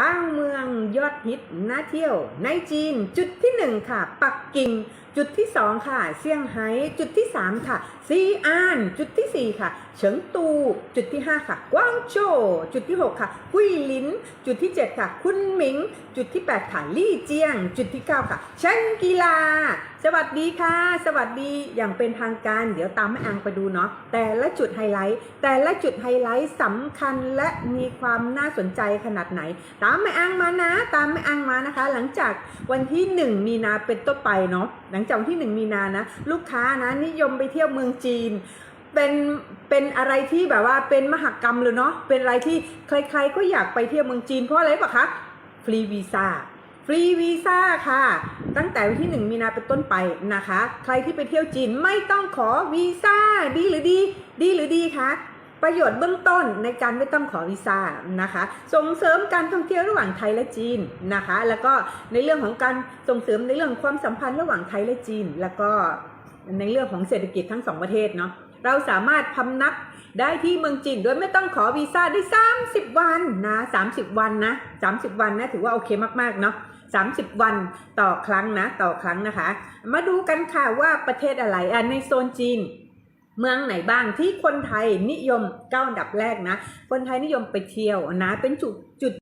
9 เมืองยอดฮิตน่าเที่ยวในจีนจุดที่ 1 ค่ะ ปักกิ่ง จุดที่ 2 ค่ะ เซี่ยงไฮ้จุดที่ 3 ค่ะ ซีอาน จุดทีสี่4 ค่ะ เฉิงตู จุดที่ 5 ค่ะ กวางโจวจุดที่ 6 ค่ะหุยลิน จุดที่ 7 ค่ะ คุนหมิง จุดที่ 8 ค่ะ ลี่เจียง จุดที่ 9 ค่ะเชันกีฬา สวัสดีค่ะ สวัสดี อย่างเป็นทางการ เดี๋ยวตามแม่อังไปดูเนาะ แต่ละจุดไฮไลท์ แต่ละจุดไฮไลท์สำคัญและมีความน่าสนใจขนาดไหน ตามแม่อังมานะ ตามแม่อังมานะคะ หลังจากวันที่ 1 มีนาเป็นต้นไปเนาะหลังจากวันที่1มีนานะ ลูกค้านะนิยมไปเที่ยวเมืองจีน เป็นเป็นอะไรที่แบบว่าเป็นมหกรรมเลยเนาะเป็นอะไรที่ใครๆก็อยากไปเที่ยวเมืองจีนเพราะอะไรปะคะฟรีวีซ่าฟรีวีซ่าค่ะ ตั้งแต่วันที่ 1 มีนาเป็นต้นไปนะคะ ใครที่ไปเที่ยวจีนไม่ต้องขอวีซ่าดีหรือดี ดีหรือดีคะ ประโยชน์เบื้องต้นในการไม่ต้องขอวีซ่านะคะ ส่งเสริมการท่องเที่ยวระหว่างไทยและจีนนะคะ แล้วก็ในเรื่องของการส่งเสริมในเรื่องความสัมพันธ์ระหว่างไทยและจีน แล้วก็ในเรื่องของเศรษฐกิจทั้งสองประเทศเนาะเราสามารถพำนักได้ที่เมืองจีนโดยไม่ต้องขอวีซ่าได้ 30 วันนะ30 วันนะ30 วันนะถือว่าโอเคมากๆเนาะ30 วันต่อครั้งนะ ต่อครั้งนะคะ มาดูกันค่ะว่าประเทศอะไรอะในโซนจีน เมืองไหนบ้างที่คนไทยนิยมเก้าอันดับแรกนะ คนไทยนิยมไปเที่ยวนะ เป็นจุดจุด